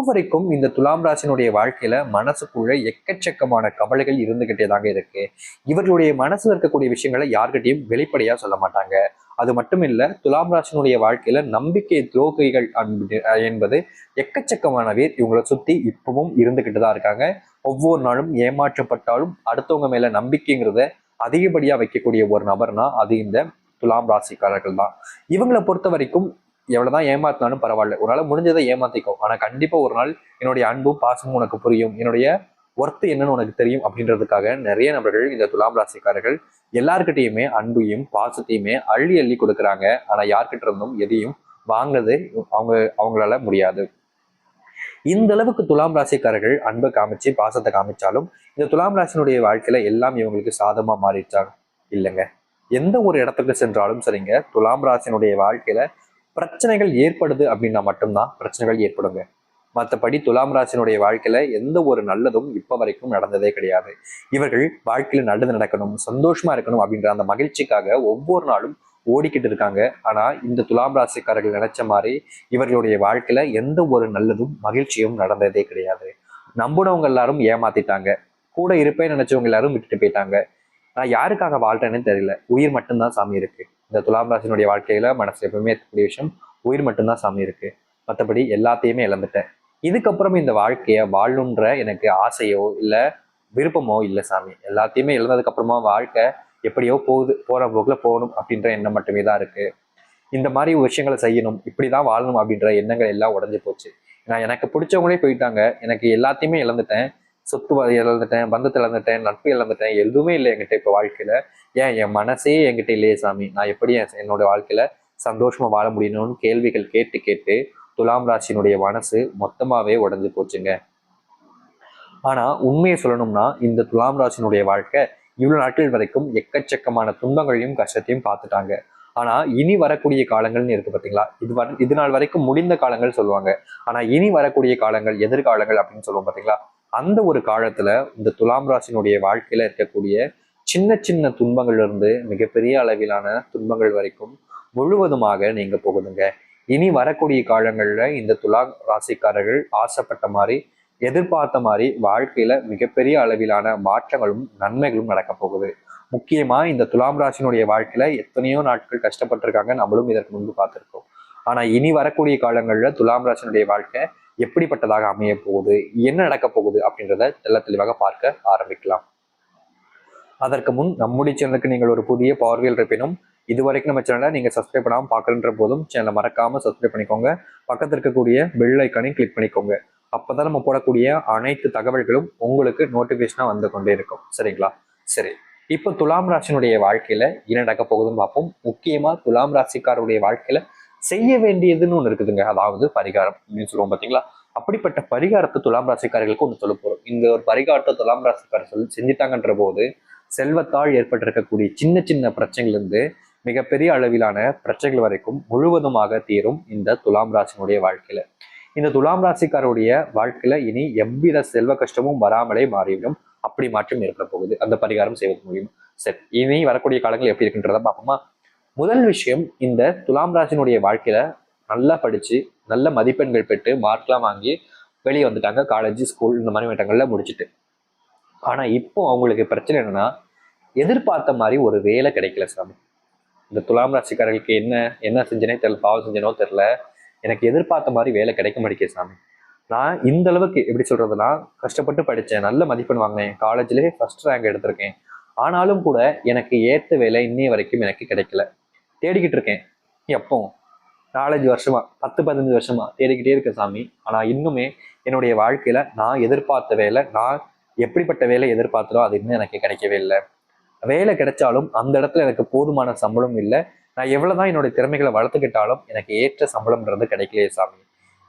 இப்போ வரைக்கும் இந்த துலாம் ராசினுடைய வாழ்க்கையில மனசுக்குள்ள எக்கச்சக்கமான கவலைகள் இருந்துகிட்டே தாங்க இருக்கு. இவர்களுடைய மனசுல இருக்கக்கூடிய விஷயங்களை யார்கிட்டையும் வெளிப்படையா சொல்ல மாட்டாங்க. அது மட்டும் இல்ல துலாம் ராசினுடைய வாழ்க்கையில நம்பிக்கை துரோகிகள் அன்பு- என்பது எக்கச்சக்கமான பேர் இவங்களை சுத்தி இப்பவும் இருந்துகிட்டு தான் இருக்காங்க. ஒவ்வொரு நாளும் ஏமாற்றப்பட்டாலும் அடுத்தவங்க மேல நம்பிக்கைங்கிறத அதிகப்படியா வைக்கக்கூடிய ஒரு நபர்னா அது இந்த துலாம் ராசிக்காரர்கள் தான். இவங்களை பொறுத்த வரைக்கும் எவ்வளவுதான் ஏமாத்தினாலும் பரவாயில்ல. ஒரு நாள் முடிஞ்சதை ஏமாத்திக்கும் ஆனா கண்டிப்பா ஒரு நாள் என்னுடைய அன்பும் பாசமும் உனக்கு புரியும். என்னுடைய ஒர்த்து என்னன்னு உனக்கு தெரியும் அப்படின்றதுக்காக நிறைய நபர்கள் இந்த துலாம் ராசிக்காரர்கள் எல்லார்கிட்டயுமே அன்பையும் பாசத்தையுமே அள்ளி அள்ளி கொடுக்குறாங்க. ஆனா யார்கிட்ட இருந்தும் எதையும் வாங்குறது அவங்க அவங்களால முடியாது. இந்த அளவுக்கு துலாம் ராசிக்காரர்கள் அன்பை காமிச்சு பாசத்தை காமிச்சாலும் இந்த துலாம் ராசினுடைய வாழ்க்கையில எல்லாம் இவங்களுக்கு சாதமா மாறிடுச்சாங்க இல்லைங்க. எந்த ஒரு இடத்துக்கு சென்றாலும் சரிங்க. துலாம் ராசினுடைய வாழ்க்கையில பிரச்சனைகள் ஏற்படுது அப்படின்னா மட்டும்தான் பிரச்சனைகள் ஏற்படுங்க. மற்றபடி துலாம் ராசினுடைய வாழ்க்கையில எந்த ஒரு நல்லதும் இப்ப வரைக்கும் நடந்ததே கிடையாது. இவர்கள் வாழ்க்கையில நல்லது நடக்கணும் சந்தோஷமா இருக்கணும் அப்படின்ற அந்த மகிழ்ச்சிக்காக ஒவ்வொரு நாளும் ஓடிக்கிட்டு இருக்காங்க. ஆனா இந்த துலாம் ராசிக்காரர்கள் நினைச்ச மாதிரி இவர்களுடைய வாழ்க்கையில எந்த ஒரு நல்லதும் மகிழ்ச்சியும் நடந்ததே கிடையாது. நம்பினவங்க எல்லாரும் ஏமாத்திட்டாங்க. கூட இருப்பேன்னு நினைச்சவங்க எல்லாரும் விட்டுட்டு போயிட்டாங்க. நான் யாருக்காக வாழ்றேன்னு தெரியல. உயிர் மட்டும்தான் சாமி இருக்கு. இந்த துலாம் ராசினுடைய வாழ்க்கையில மனசு எப்பவுமே இருக்கக்கூடிய விஷயம் உயிர் மட்டும்தான் சாமி இருக்கு. மற்றபடி எல்லாத்தையுமே இழந்துட்டேன். இதுக்கப்புறம் இந்த வாழ்க்கையை வாழணுன்ற எனக்கு ஆசையோ இல்லை விருப்பமோ இல்லை சாமி. எல்லாத்தையுமே இழந்ததுக்கப்புறமா வாழ்க்கை எப்படியோ போகுது போகிற போக்கில் போகணும் அப்படின்ற எண்ணம் மட்டுமே தான் இருக்குது இந்த மாதிரி விஷயங்களை செய்யணும் இப்படிதான் வாழணும் அப்படின்ற எண்ணங்கள் எல்லாம் உடஞ்சு போச்சு. நான் எனக்கு பிடிச்சவங்களே போயிட்டாங்க. எனக்கு எல்லாத்தையுமே இழந்துட்டேன். சொத்து இழந்துட்டேன் பந்தத்தை இழந்துட்டேன் நட்பு இழந்துட்டேன் எதுவுமே இல்லை என்கிட்ட இப்போ வாழ்க்கையில. ஏன்? என் மனசே என்கிட்ட இல்லையே சாமி. நான் எப்படி என்னோட வாழ்க்கையில சந்தோஷமா வாழ முடியணும்னு கேள்விகள் கேட்டு கேட்டு துலாம் ராசியினுடைய மனசு மொத்தமாவே உடஞ்சு போச்சுங்க. ஆனா உண்மையை சொல்லணும்னா இந்த துலாம் ராசியினுடைய வாழ்க்கை இவ்வளவு நாட்கள் வரைக்கும் எக்கச்சக்கமான துன்பங்களையும் கஷ்டத்தையும் பார்த்துட்டாங்க. ஆனா இனி வரக்கூடிய காலங்கள்னு இருக்கு பாத்தீங்களா? இது வர இது நாள் வரைக்கும் முடிந்த காலங்கள் சொல்லுவாங்க. ஆனா இனி வரக்கூடிய காலங்கள் எதிர்காலங்கள் அப்படின்னு சொல்லுவோம் பாத்தீங்களா? அந்த ஒரு காலத்துல இந்த துலாம் ராசினுடைய வாழ்க்கையில இருக்கக்கூடிய சின்ன சின்ன துன்பங்கள்ல இருந்து மிகப்பெரிய அளவிலான துன்பங்கள் வரைக்கும் முழுவதுமாக நீங்க போகுதுங்க. இனி வரக்கூடிய காலங்கள்ல இந்த துலா ராசிக்காரர்கள் ஆசைப்பட்ட மாதிரி எதிர்பார்த்த மாதிரி வாழ்க்கையில மிகப்பெரிய அளவிலான மாற்றங்களும் நன்மைகளும் நடக்க போகுது. முக்கியமா இந்த துலாம் ராசினுடைய வாழ்க்கையில எத்தனையோ நாட்கள் கஷ்டப்பட்டிருக்காங்க. நம்மளும் இதற்கு முன்பு பார்த்திருக்கோம். ஆனா இனி வரக்கூடிய காலங்கள்ல துலாம் ராசினுடைய வாழ்க்கை எப்படிப்பட்டதாக அமைய போகுது என்ன நடக்க போகுது அப்படின்றத தெல்ல தெளிவாக பார்க்க ஆரம்பிக்கலாம். அதற்கு முன் நம்முடைய சேனலுக்கு நீங்கள் ஒரு புதிய பார்வையில் இருப்பினும் இதுவரைக்கும் நம்ம சேனலை நீங்க சப்ஸ்கிரைப் பண்ணாம பார்க்கலன்ற போதும் சேனலை மறக்காம சப்ஸ்கிரைப் பண்ணிக்கோங்க. பக்கத்தில் இருக்கக்கூடிய பெல் ஐக்கானையும் கிளிக் பண்ணிக்கோங்க. அப்பதான் நம்ம போடக்கூடிய அனைத்து தகவல்களும் உங்களுக்கு நோட்டிஃபிகேஷனாக வந்து கொண்டே இருக்கும். சரிங்களா? சரி. இப்போ துலாம் ராசினுடைய வாழ்க்கையில என்ன நடக்க போகுதுன்னு பார்ப்போம். முக்கியமா துலாம் ராசிக்காரருடைய வாழ்க்கையில செய்ய வேண்டியதுன்னு ஒன்று இருக்குதுங்க. அதாவது பரிகாரம் அப்படின்னு சொல்லுவோம் பாத்தீங்களா? அப்படிப்பட்ட பரிகாரத்தை துலாம் ராசிக்காரர்களுக்கு ஒன்று சொல்ல போகிறோம் இந்த ஒரு பரிகாரத்தை துலாம் ராசிக்காரர் சொல்லி செஞ்சிட்டாங்கன்ற போது செல்வத்தால் ஏற்பட்டிருக்கக்கூடிய சின்ன சின்ன பிரச்சனைகள் இருந்து மிகப்பெரிய அளவிலான பிரச்சனைகள் வரைக்கும் முழுவதுமாக தீரும் இந்த துலாம் ராசினுடைய வாழ்க்கையில. இந்த துலாம் ராசிக்காரருடைய வாழ்க்கையில இனி எவ்வித செல்வ கஷ்டமும் வராமலே மாறிவிடும். அப்படி மாற்றம் ஏற்பட போகுது. அந்த பரிகாரம் செய்வது முடியும் சரி இனி வரக்கூடிய காலங்கள் எப்படி இருக்குன்றத பார்ப்போமா. முதல் விஷயம் இந்த துலாம் ராசினுடைய வாழ்க்கையில நல்லா படிச்சு நல்ல மதிப்பெண்கள் பெற்று மார்க்லாம் வாங்கி வெளியே வந்துட்டாங்க. காலேஜ் ஸ்கூல் இந்த மாதிரி இடங்கள்ல முடிச்சுட்டு. ஆனா இப்போ அவங்களுக்கு பிரச்சனை என்னன்னா எதிர்பார்த்த மாதிரி ஒரு வேலை கிடைக்கல சாமி. இந்த துலாம் ராசிக்காரர்களுக்கு என்ன என்ன செஞ்சனே தெரியல பாவம் செஞ்சனோ தெரியல எனக்கு எதிர்பார்த்த மாதிரி வேலை கிடைக்க மாட்டேங்க சாமி. நான் இந்த அளவுக்கு எப்படி சொல்றதுன்னா கஷ்டப்பட்டு படித்தேன் நல்ல மதிப்பெண் வாங்கினேன். காலேஜ்லேயே ஃபர்ஸ்ட் ரேங்க் எடுத்திருக்கேன். ஆனாலும் கூட எனக்கு ஏற்ற வேலை இன்னைய வரைக்கும் எனக்கு கிடைக்கல. தேடிக்கிட்டு இருக்கேன். எப்போ நாலஞ்சு வருஷமா பத்து பதினஞ்சு வருஷமா தேடிக்கிட்டே இருக்கேன் சாமி. ஆனால் இன்னுமே என்னுடைய வாழ்க்கையில நான் எதிர்பார்த்த வேலை நான் எப்படிப்பட்ட வேலை எதிர்பார்த்தனோ அது இன்னும் எனக்கு கிடைக்கவே இல்லை. வேலை கிடைச்சாலும் அந்த இடத்துல எனக்கு போதுமான சம்பளம் இல்லை. நான் எவ்வளவுதான் என்னுடைய திறமைகளை வளர்த்துக்கிட்டாலும் எனக்கு ஏற்ற சம்பளம்ன்றது கிடைக்கலையே சாமி.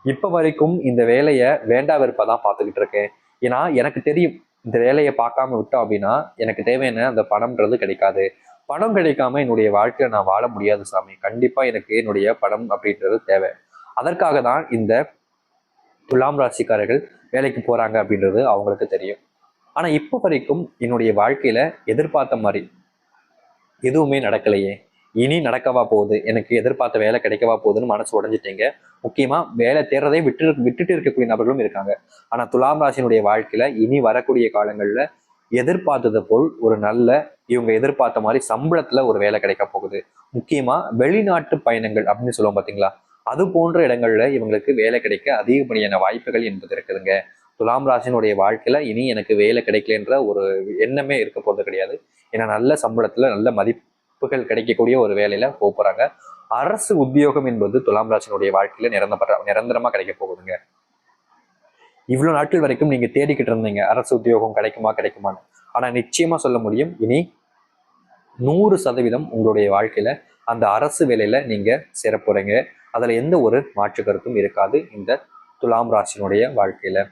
இப்போ வரைக்கும் இந்த வேலையை வேண்டா வெறுப்பா தான் பார்த்துக்கிட்டு இருக்கேன். ஏன்னா எனக்கு தெரியும் இந்த வேலையை பார்க்காம விட்டோம் அப்படின்னா எனக்கு தேவையான அந்த பணம்ன்றது கிடைக்காது. பணம் கிடைக்காம என்னுடைய வாழ்க்கையில நான் வாழ முடியாது சாமி. கண்டிப்பா எனக்கு என்னுடைய பணம் அப்படின்றது தேவை. அதற்காக தான் இந்த துலாம் ராசிக்காரர்கள் வேலைக்கு போறாங்க அப்படின்றது அவங்களுக்கு தெரியும். ஆனா இப்போ வரைக்கும் என்னுடைய வாழ்க்கையில எதிர்பார்த்த மாதிரி எதுவுமே நடக்கலையே. இனி நடக்கவா போகுது? எனக்கு எதிர்பார்த்த வேலை கிடைக்கவா போகுதுன்னு மனசு உடஞ்சிட்டீங்க. முக்கியமா வேலை தேடுறதே விட்டு விட்டுட்டு இருக்கக்கூடிய நபர்களும் இருக்காங்க. ஆனா துலாம் ராசினுடைய வாழ்க்கையில இனி வரக்கூடிய காலங்கள்ல எதிர்பார்த்தது போல் ஒரு நல்ல இவங்க எதிர்பார்த்த மாதிரி சம்பளத்துல ஒரு வேலை கிடைக்க போகுது. முக்கியமா வெளிநாட்டு பயணங்கள் அப்படின்னு சொல்லுவோம் பாத்தீங்களா? அது போன்ற இடங்கள்ல இவங்களுக்கு வேலை கிடைக்க அதிகப்படியான வாய்ப்புகள் என்பது இருக்குதுங்க. துலாம் ராசினுடைய வாழ்க்கையில இனி எனக்கு வேலை கிடைக்கலன்ற ஒரு எண்ணமே இருக்க போறது கிடையாது. ஏன்னா நல்ல சம்பளத்துல நல்ல மதிப்புகள் கிடைக்கக்கூடிய ஒரு வேலையில போறாங்க. அரசு உத்தியோகம் என்பது துலாம் ராசினுடைய வாழ்க்கையில நிரந்தர நிரந்தரமா கிடைக்க போகுதுங்க. இவ்வளவு நாட்கள் வரைக்கும் நீங்க தேடிக்கிட்டு இருந்தீங்க. அரசு உத்தியோகம் கிடைக்குமா கிடைக்குமான்னு. ஆனா நிச்சயமா சொல்ல முடியும். இனி நூறு சதவீதம் உங்களுடைய வாழ்க்கையில அந்த அரசு வேலையில நீங்க சேர அதுல எந்த ஒரு மாற்று கருத்தும் இருக்காது இந்த துலாம் ராசினுடைய வாழ்க்கையில.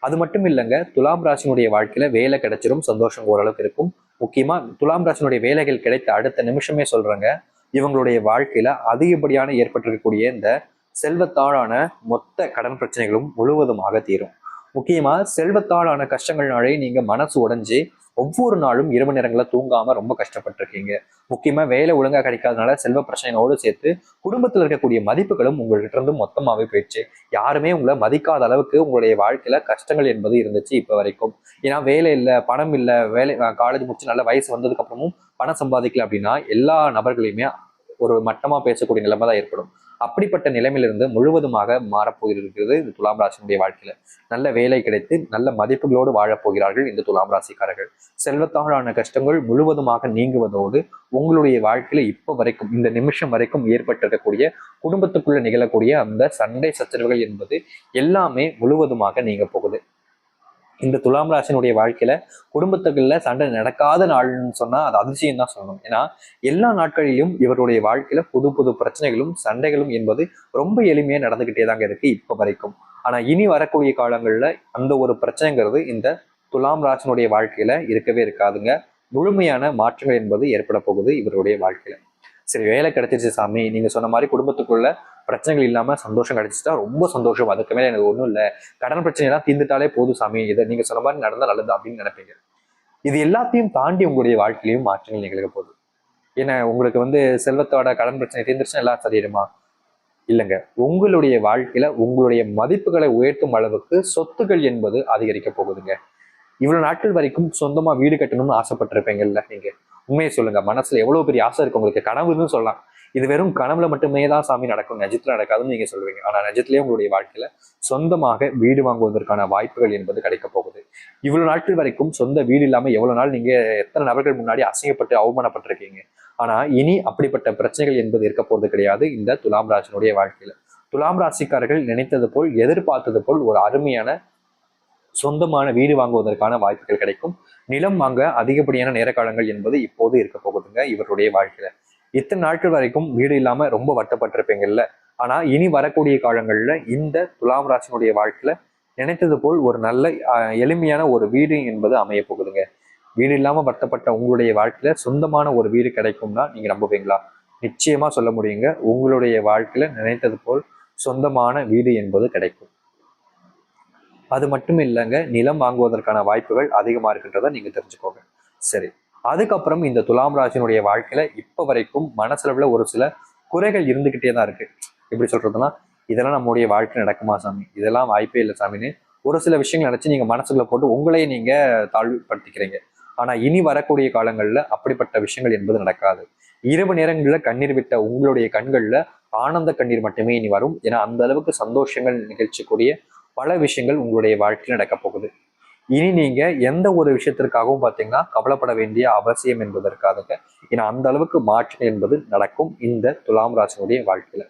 அது மட்டும் இல்லைங்க துலாம் ராசினுடைய வாழ்க்கையில வேலை கிடைச்சிரும் சந்தோஷம் ஓரளவுக்கு இருக்கும். முக்கியமா துலாம் ராசினுடைய வேலைகள் கிடைத்த அடுத்த நிமிஷமே சொல்றாங்க இவங்களுடைய வாழ்க்கையில அதிகப்படியான ஏற்பட்டிருக்கக்கூடிய இந்த செல்வத்தாழான மொத்த கடன் பிரச்சனைகளும் முழுவதுமாக தீரும். முக்கியமா செல்வத்தாழான கஷ்டங்கள்னாலே நீங்க மனசு உடைஞ்சு ஒவ்வொரு நாளும் இரவு நேரங்களில் தூங்காம ரொம்ப கஷ்டப்பட்டிருக்கீங்க. முக்கியமா வேலை ஒழுங்கா கிடைக்காதனால செல்வ பிரச்சனைகளோடு சேர்த்து குடும்பத்தில் இருக்கக்கூடிய மதிப்புகளும் உங்கள்கிட்ட இருந்து மொத்தமாவே போயிடுச்சு. யாருமே உங்களை மதிக்காத அளவுக்கு உங்களுடைய வாழ்க்கையில கஷ்டங்கள் என்பது இருந்துச்சு இப்ப வரைக்கும். ஏன்னா வேலை இல்லை பணம் இல்லை வேலை காலேஜ் முடிச்சு நல்ல வயசு வந்ததுக்கு அப்புறமும் பணம் சம்பாதிக்கல அப்படின்னா எல்லா நபர்களையுமே ஒரு மட்டமா பேசக்கூடிய நிலைமை தான் ஏற்படும். அப்படிப்பட்ட நிலைமையிலிருந்து முழுவதுமாக மாறப்போகிறது இந்த துலாம் ராசினுடைய வாழ்க்கையில. நல்ல வேலை கிடைத்து நல்ல மதிப்புகளோடு வாழப்போகிறார்கள் இந்த துலாம் ராசிக்காரர்கள். செல்வத்தாலான கஷ்டங்கள் முழுவதுமாக நீங்குவதோடு உங்களுடைய வாழ்க்கையில இப்போ வரைக்கும் இந்த நிமிஷம் வரைக்கும் ஏற்பட்டிருக்கக்கூடிய குடும்பத்துக்குள்ள நிகழக்கூடிய அந்த சண்டை சச்சரவுகள் என்பது எல்லாமே முழுவதுமாக நீங்க போகுது. இந்த துலாம் ராசினுடைய வாழ்க்கையில குடும்பத்துக்குள்ள சண்டை நடக்காத நாள்னு சொன்னா அது அதிசயம் தான் சொல்லணும். ஏன்னா எல்லா நாட்களிலும் இவருடைய வாழ்க்கையில புது புது பிரச்சனைகளும் சண்டைகளும் என்பது ரொம்ப எளிமையா நடந்துகிட்டே தாங்க இருக்கு இப்ப வரைக்கும். ஆனா இனி வரக்கூடிய காலங்கள்ல அந்த ஒரு பிரச்சனைங்கிறது இந்த துலாம் ராசினுடைய வாழ்க்கையில இருக்கவே இருக்காதுங்க. முழுமையான மாற்றங்கள் என்பது ஏற்பட போகுது இவருடைய வாழ்க்கையில. சரி வேலை கிடைச்சிருச்சு சாமி. நீங்க சொன்ன மாதிரி குடும்பத்துக்குள்ள பிரச்சனைகள் இல்லாம சந்தோஷம் கிடைச்சிட்டா ரொம்ப சந்தோஷம். அதுக்கு மேலே எனக்கு ஒன்றும் இல்லை. கடன் பிரச்சனை எல்லாம் தீர்ந்துட்டாலே போதும் சாமி. இதை நீங்க சொன்ன மாதிரி நடந்தால் நல்லது அப்படின்னு நினைப்பீங்க. இது எல்லாத்தையும் தாண்டி உங்களுடைய வாழ்க்கையிலையும் மாற்றங்கள் நிகழ்க போகுது. ஏன்னா உங்களுக்கு வந்து செல்வத்தோட கடன் பிரச்சனை தீர்ந்துருச்சுன்னா எல்லாம் சரியிடுமா? இல்லைங்க. உங்களுடைய வாழ்க்கையில உங்களுடைய மதிப்புகளை உயர்த்தும் அளவுக்கு சொத்துக்கள் என்பது அதிகரிக்க போகுதுங்க. இவ்வளவு நாட்கள் வரைக்கும் சொந்தமா வீடு கட்டணும்னு ஆசைப்பட்டிருப்பீங்கல்ல நீங்க. உண்மையை சொல்லுங்க. மனசுல எவ்வளவு பெரிய ஆசை இருக்கு உங்களுக்கு? கனவுன்னு சொல்லலாம். இது வெறும் கனவுல மட்டுமே தான் சாமி நடக்கும். நஜத்துல நடக்காதுன்னு நீங்க சொல்லுவீங்க. ஆனா நஜத்திலேயே உங்களுடைய வாழ்க்கையில சொந்தமாக வீடு வாங்குவதற்கான வாய்ப்புகள் என்பது கிடைக்க போகுது. இவ்வளவு நாட்கள் வரைக்கும் சொந்த வீடு இல்லாம எவ்வளவு நாள் நீங்க எத்தனை நபர்கள் முன்னாடி அசிங்கப்பட்டு அவமானப்பட்டிருக்கீங்க? ஆனா இனி அப்படிப்பட்ட பிரச்சனைகள் என்பது இருக்க போறது கிடையாது இந்த துலாம் ராசினுடைய வாழ்க்கையில. துலாம் ராசிக்காரர்கள் நினைத்தது போல் எதிர்பார்த்தது போல் ஒரு அருமையான சொந்தமான வீடு வாங்குவதற்கான வாய்ப்புகள் கிடைக்கும். நிலம் வாங்க அதிகப்படியான நேர காலங்கள் என்பது இப்போது இருக்க போகுதுங்க இவருடைய வாழ்க்கையில. இத்தனை நாட்கள் வரைக்கும் வீடு இல்லாம ரொம்ப வட்டப்பட்டிருப்பீங்கல்ல ஆனா இனி வரக்கூடிய காலங்கள்ல இந்த துலாம் ராசினுடைய வாழ்க்கையில நினைத்தது போல் ஒரு நல்ல எளிமையான ஒரு வீடு என்பது அமைய போகுதுங்க. வீடு இல்லாம வருத்தப்பட்ட உங்களுடைய வாழ்க்கையில சொந்தமான ஒரு வீடு கிடைக்கும்னா நீங்க நம்புவீங்களா? நிச்சயமா சொல்ல முடியுங்க. உங்களுடைய வாழ்க்கையில நினைத்தது போல் சொந்தமான வீடு என்பது கிடைக்கும். அது மட்டும் இல்லைங்க நிலம் வாங்குவதற்கான வாய்ப்புகள் அதிகமாக இருக்கின்றதை நீங்கள் தெரிஞ்சுக்கோங்க. சரி அதுக்கப்புறம் இந்த துலாம் ராசினுடைய வாழ்க்கையில இப்போ வரைக்கும் மனசளவில் ஒரு சில குறைகள் இருந்துக்கிட்டே தான் இருக்கு. எப்படி சொல்றதுன்னா இதெல்லாம் நம்முடைய வாழ்க்கை நடக்குமா சாமி? இதெல்லாம் வாய்ப்பே இல்லை சாமின்னு ஒரு சில விஷயங்கள் நினச்சி நீங்கள் மனசுக்குள்ள போட்டு உங்களையே நீங்கள் தாழ்வுபடுத்திக்கிறீங்க. ஆனால் இனி வரக்கூடிய காலங்களில் அப்படிப்பட்ட விஷயங்கள் என்பது நடக்காது. இரவு நேரங்களில் கண்ணீர் விட்ட உங்களுடைய கண்களில் ஆனந்த கண்ணீர் மட்டுமே இனி வரும். ஏன்னா அந்த அளவுக்கு சந்தோஷங்கள் நிகழ்ச்சிக்கூடிய பல விஷயங்கள் உங்களுடைய வாழ்க்கையில் நடக்க போகுது. இனி நீங்க எந்த ஒரு விஷயத்திற்காகவும் பார்த்தீங்கன்னா கவலைப்பட வேண்டிய அவசியம் என்பதற்காக ஏன்னா அந்த அளவுக்கு மாற்றம் என்பது நடக்கும் இந்த துலாம் ராசினுடைய வாழ்க்கையில.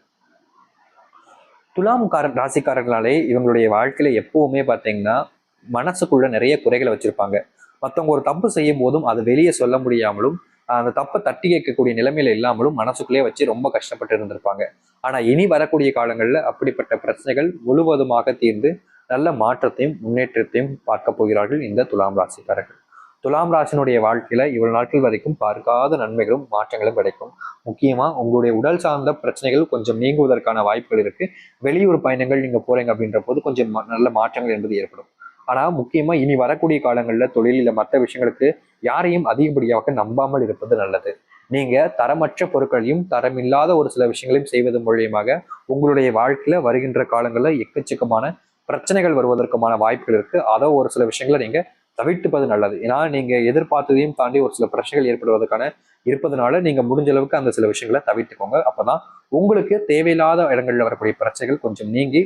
துலாம் கார ராசிக்காரர்களாலே இவங்களுடைய வாழ்க்கையில எப்பவுமே பார்த்தீங்கன்னா மனசுக்குள்ள நிறைய குறைகளை வச்சிருப்பாங்க. மற்றவங்க ஒரு தப்பு செய்யும் போதும் அதை வெளியே சொல்ல முடியாமலும் அந்த தப்பை தட்டி கேட்கக்கூடிய நிலைமையில இல்லாமலும் மனசுக்குள்ளேயே வச்சு ரொம்ப கஷ்டப்பட்டு இருந்திருப்பாங்க. ஆனா இனி வரக்கூடிய காலங்களில் அப்படிப்பட்ட பிரச்சனைகள் முழுவதுமாக தீர்ந்து நல்ல மாற்றத்தையும் முன்னேற்றத்தையும் பார்க்க போகிறார்கள் இந்த துலாம் ராசிக்காரர்கள். துலாம் ராசினுடைய வாழ்க்கையில இவ்வளவு நாட்கள் வரைக்கும் பார்க்காத நன்மைகளும் மாற்றங்களும் கிடைக்கும். முக்கியமா உங்களுடைய உடல் சார்ந்த பிரச்சனைகள் கொஞ்சம் நீங்குவதற்கான வாய்ப்புகள் இருக்கு. வெளியூர் பயணங்கள் நீங்க போறீங்க அப்படின்ற போது கொஞ்சம் நல்ல மாற்றங்கள் என்பது ஏற்படும். ஆனா முக்கியமா இனி வரக்கூடிய காலங்கள்ல தொழிலில் மற்ற விஷயங்களுக்கு யாரையும் அதிகப்படியாக நம்பாமல் இருப்பது நல்லது. நீங்க தரமற்ற பொருட்களையும் தரமில்லாத ஒரு சில விஷயங்களையும் செய்வது மூலியமாக உங்களுடைய வாழ்க்கையில வருகின்ற காலங்களில் எக்கச்சக்கமான பிரச்சனைகள் வருவதற்குமான வாய்ப்புகள் இருக்கு. அதை ஒரு சில விஷயங்களை நீங்க தவிர்த்துப்பது நல்லது. ஏன்னா நீங்க எதிர்பார்த்ததையும் தாண்டி ஒரு சில பிரச்சனைகள் ஏற்படுவதற்கான இருப்பதனால நீங்க முடிஞ்ச அளவுக்கு அந்த சில விஷயங்களை தவிர்த்துக்கோங்க. அப்பதான் உங்களுக்கு தேவையில்லாத இடங்கள்ல வரக்கூடிய பிரச்சனைகள் கொஞ்சம் நீங்கி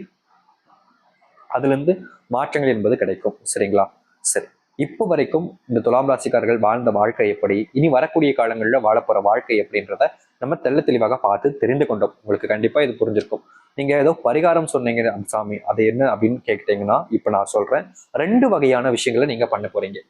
அதுலேருந்து மாற்றங்கள் என்பது கிடைக்கும். சரிங்களா? சரி. இப்போ வரைக்கும் இந்த துலாம் ராசிக்காரர்கள் வாழ்ந்த வாழ்க்கை எப்படி? இனி வரக்கூடிய காலங்களில் வாழப்போகிற வாழ்க்கை எப்படின்றத நம்ம தெள்ள தெளிவாக பார்த்து தெரிந்து கொண்டோம். உங்களுக்கு கண்டிப்பாக இது புரிஞ்சிருக்கும். நீங்கள் ஏதோ பரிகாரம் சொன்னீங்க சாமி அது என்ன அப்படின்னு கேட்டீங்கன்னா இப்போ நான் சொல்கிறேன் ரெண்டு வகையான விஷயங்களை நீங்கள் பண்ண போறீங்க.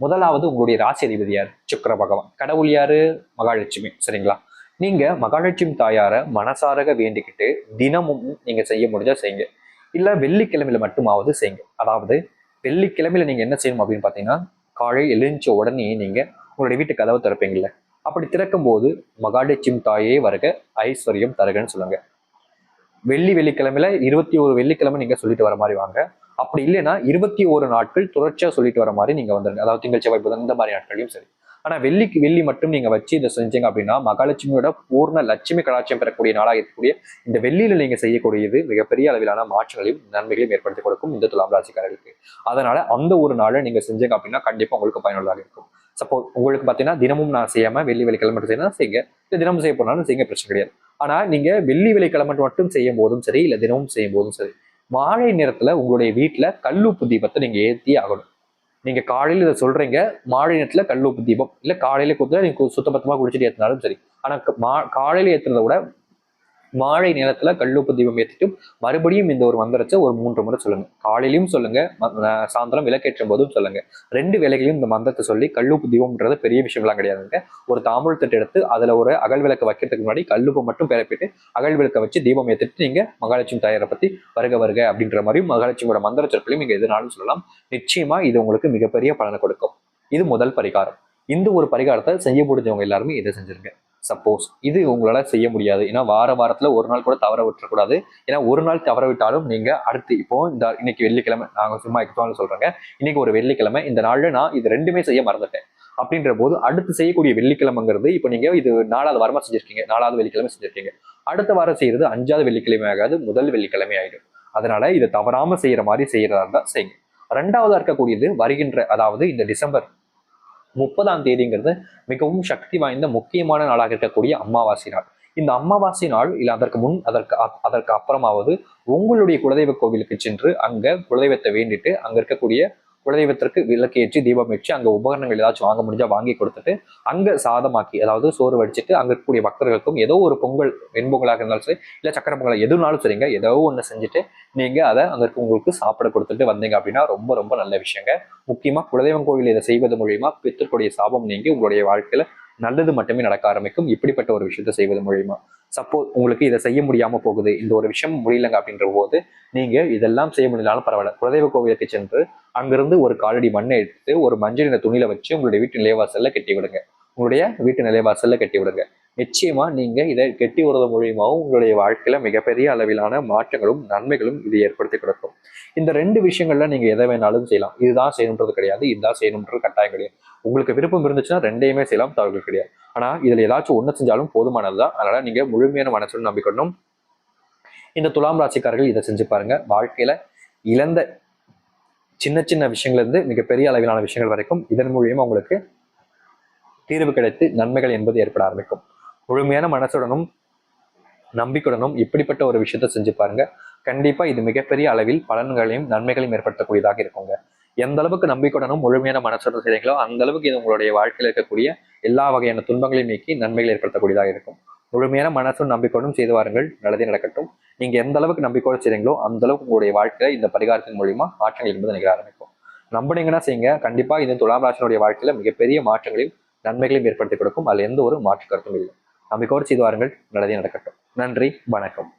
முதலாவது உங்களுடைய ராசி அதிபதி யார்? சுக்கர பகவான். கடவுள் யாரு? மகாலட்சுமி. சரிங்களா? நீங்க மகாலட்சுமி தாயார மனசாரக வேண்டிக்கிட்டு தினமும் நீங்க செய்ய முடிஞ்சா செய்யுங்க. இல்லை வெள்ளிக்கிழமையில மட்டுமாவது செய்யுங்க. அதாவது வெள்ளிக்கிழமையில நீங்க என்ன செய்யணும் அப்படின்னு பாத்தீங்கன்னா காலை எழுந்த உடனே நீங்க உங்களுடைய வீட்டு கதவை திறப்பீங்கல்ல. அப்படி திறக்கும் போது மகாலட்சுமி தாயே வருக ஐஸ்வர்யம் தருகன்னு சொல்லுங்க. வெள்ளி வெள்ளிக்கிழமையில இருபத்தி ஒரு வெள்ளிக்கிழமை நீங்க சொல்லிட்டு வர மாதிரி வாங்க. அப்படி இல்லைன்னா இருபத்தி ஒரு நாட்கள் தொடர்ச்சியா சொல்லிட்டு வர மாதிரி நீங்க வந்துருங்க. அதாவது திங்கள் செவ்வாய் புதன் இந்த மாதிரி நாட்களையும் சரி. ஆனால் வெள்ளிக்கு வெள்ளி மட்டும் நீங்கள் வச்சு இதை செஞ்சீங்க அப்படின்னா மகாலட்சுமியோட பூர்ண லட்சுமி கலாட்சியம் பெறக்கூடிய நாளாக இருக்கக்கூடிய இந்த வெள்ளியில் நீங்கள் செய்யக்கூடியது மிகப்பெரிய அளவிலான மாற்றங்களையும் நன்மைகளையும் ஏற்படுத்தி கொடுக்கும் இந்த துலாம் ராசிக்காரர்களுக்கு. அதனால அந்த ஒரு நாளை நீங்கள் செஞ்சீங்க அப்படின்னா கண்டிப்பாக உங்களுக்கு பயனுள்ளதாக இருக்கும். சப்போஸ் உங்களுக்கு பார்த்தீங்கன்னா தினமும் நான் செய்யாமல் வெள்ளி வெள்ளிக்கிழமை மட்டும் செய்யணும் செய்யுங்க. இல்லை தினமும் செய்ய போனாலும் செய்யுங்க பிரச்சனை கிடையாது. ஆனால் நீங்கள் வெள்ளி வெள்ளிக்கிழமை மட்டும் செய்யும் போதும் சரி இல்லை தினமும் செய்யும் போதும் சரி மாலை நேரத்தில் உங்களுடைய வீட்டில் கல்லுப்பு தீபத்தை நீங்கள் ஏற்றி ஆகணும். நீங்கள் காலையில் இதை சொல்கிறீங்க மாலை நேரத்தில் கல்லூப்பு தீபம். இல்லை காலையில் கொடுத்தா நீங்கள் சுத்தபத்தமாக குடிச்சிட்டு ஏற்றினாலும் சரி. ஆனால் மா காலையில் ஏத்துறதை விட மாலை நேரத்தில் கல்லுப்பு தீபம் ஏற்றிட்டு மறுபடியும் இந்த ஒரு மந்திரத்தை ஒரு மூன்று முறை சொல்லுங்க. காலையிலையும் சொல்லுங்க சாயந்தரம் விளக்கேற்றும் போதும் சொல்லுங்க. ரெண்டு வேலைகளையும் இந்த மந்திரத்தை சொல்லி கல்லுப்பு தீபம்ன்றது பெரிய விஷயம்லாம் கிடையாதுங்க ஒரு தாம்பூல் தட்டு எடுத்து அதுல ஒரு அகல் விளக்கு வைக்கிறதுக்கு முன்னாடி கல்லுப்பு மட்டும் பிறப்பிட்டு அகல் விளக்கை வச்சு தீபம் ஏற்றிட்டு நீங்க மகாலட்சுமி தாயாரை பத்தி வருக வருக அப்படின்ற மாதிரியும் மகாலட்சுமியோட மந்திர சொற்களையும் நீங்க எதுனாலும் சொல்லலாம். நிச்சயமா இது உங்களுக்கு மிகப்பெரிய பலனை கொடுக்கும். இது முதல் பரிகாரம். இந்த ஒரு பரிகாரத்தை செய்ய முடிஞ்சவங்க எல்லாருமே இதை செஞ்சிருங்க. சப்போஸ் இது உங்களால் செய்ய முடியாது. ஏன்னா வார வாரத்தில் ஒரு நாள் கூட தவற விட்டுறக்கூடாது. ஏன்னா ஒரு நாள் தவற விட்டாலும் நீங்கள் அடுத்து இப்போ இந்த இன்னைக்கு வெள்ளிக்கிழமை நாங்கள் சும்மா எக்ஸாம்பிள் சொல்கிறேங்க இன்னைக்கு ஒரு வெள்ளிக்கிழமை இந்த நாளில் நான் இது ரெண்டுமே செய்ய மறந்துட்டேன். அப்படின்ற போது அடுத்து செய்யக்கூடிய வெள்ளிக்கிழமைங்கிறது இப்போ நீங்கள் இது நாலாவது வாரமாக செஞ்சுருக்கீங்க. நாலாவது வெள்ளிக்கிழமை செஞ்சிருக்கீங்க. அடுத்த வாரம் செய்கிறது அஞ்சாவது வெள்ளிக்கிழமை ஆகாது முதல் வெள்ளிக்கிழமை ஆகிடும் அதனால இதை தவறாமல் செய்கிற மாதிரி செய்கிறதா இருந்தால் செய்யுங்க. ரெண்டாவதாக இருக்கக்கூடியது வருகின்ற அதாவது இந்த டிசம்பர் முப்பதாம் தேதிங்கிறது மிகவும் சக்தி வாய்ந்த முக்கியமான நாளாக இருக்கக்கூடிய அமாவாசை நாள். இந்த அமாவாசை நாள் இல்லை அதற்கு முன் அதற்கு அதற்கு அப்புறமாவது உங்களுடைய குலதெய்வ கோவிலுக்கு சென்று அங்க குலதெய்வத்தை வேண்டிட்டு அங்க இருக்கக்கூடிய குலதெய்வத்திற்கு விளக்கேற்றி தீபம் ஏற்றி அங்கே உபகரணங்கள் ஏதாச்சும் வாங்க முடிஞ்சால் வாங்கி கொடுத்துட்டு அங்கே சாதமாக்கி அதாவது சோறு வடிச்சிட்டு அங்கே இருக்கக்கூடிய பக்தர்களுக்கும் ஏதோ ஒரு பொங்கல் வெண்பொங்கலாக இருந்தாலும் சரி இல்லை சக்கரை பொங்கல் எதுனாலும் சரிங்க ஏதோ ஒன்று செஞ்சுட்டு நீங்கள் அதை அங்கே இருக்கவங்களுக்கு சாப்பிட கொடுத்துட்டு வந்தீங்க அப்படின்னா ரொம்ப ரொம்ப நல்ல விஷயங்க. முக்கியமாக குலதெய்வம் கோயில் இதை செய்வது மூலியமாக பித்தர்களுடைய சாபம் நீங்கி உங்களுடைய வாழ்க்கையில் நல்லது மட்டுமே நடக்க ஆரம்பிக்கும். இப்படிப்பட்ட ஒரு விஷயத்தை செய்வது மூலியமா. சப்போஸ் உங்களுக்கு இதை செய்ய முடியாம போகுது. இந்த ஒரு விஷயம் முடியலங்க அப்படின்ற போது நீங்க இதெல்லாம் செய்ய முடியலனாலும் பரவாயில்ல. குலதெய்வ கோவிலுக்கு சென்று அங்கிருந்து ஒரு காலடி மண்ணை எடுத்து ஒரு மஞ்சள் நிற துணியில வச்சு உங்களுடைய வீட்டு நிலைவாசல்ல கட்டி விடுங்க. உங்களுடைய வீட்டு நிலைவாசல்ல கட்டி விடுங்க. நிச்சயமா நீங்க இதை கெட்டி உறது மூலியமாவும் உங்களுடைய வாழ்க்கையில மிகப்பெரிய அளவிலான மாற்றங்களும் நன்மைகளும் இது ஏற்படுத்தி கொடுக்கும். இந்த ரெண்டு விஷயங்கள்ல நீங்க எதை வேணாலும் செய்யலாம். இதுதான் செய்யணுன்றது கிடையாது. இதுதான் செய்யணுன்றது கட்டாயம் கிடையாது. உங்களுக்கு விருப்பம் இருந்துச்சுன்னா ரெண்டையுமே செய்யலாம் தவறுகள் கிடையாது. ஆனா இதுல ஏதாச்சும் ஒண்ணு செஞ்சாலும் போதுமானதுதான். அதனால நீங்க முழுமையான மனசுடன் நம்பிக்கணும் இந்த துலாம் ராசிக்காரர்கள் இதை செஞ்சு பாருங்க. வாழ்க்கையில இழந்த சின்ன சின்ன விஷயங்கள்ல இருந்து மிகப்பெரிய அளவிலான விஷயங்கள் வரைக்கும் இதன் மூலியமா உங்களுக்கு தீர்வு கிடைத்து நன்மைகள் என்பது ஏற்பட ஆரம்பிக்கும். முழுமையான மனசுடனும் நம்பிக்கையுடனும் இப்படிப்பட்ட ஒரு விஷயத்த செஞ்சு பாருங்க. கண்டிப்பா இது மிகப்பெரிய அளவில் பலன்களையும் நன்மைகளையும் ஏற்படுத்தக்கூடியதாக இருக்குங்க. எந்த அளவுக்கு நம்பிக்கையுடனும் முழுமையான மனசுடன் செய்றீங்களோ அந்த அளவுக்கு இது உங்களுடைய வாழ்க்கையில் இருக்கக்கூடிய எல்லா வகையான துன்பங்களையும் நீக்கி நன்மைகளை ஏற்படுத்தக்கூடியதாக இருக்கும். முழுமையான மனசும் நம்பிக்கையுடன் செய்து வாருங்கள். நல்லதே நடக்கட்டும். நீங்க எந்த அளவுக்கு நம்பிக்கையோடு செய்றீங்களோ அந்த அளவுக்கு உங்களுடைய வாழ்க்கையில இந்த பரிகாரத்தின் மூலியமா மாற்றங்கள் என்பது நிகழ ஆரம்பிக்கும். நம்பினீங்கன்னா செய்யுங்க. கண்டிப்பா இந்த துலாம் ராசினுடைய வாழ்க்கையில மிகப்பெரிய மாற்றங்களையும் நன்மைகளையும் ஏற்படுத்தி கொடுக்கும். அதுல எந்த ஒரு மாற்று கருத்தும் இல்லை. நம்பிக்கோடு செய்து வாருங்கள் நல்லதே நடக்கட்டும். நன்றி வணக்கம்.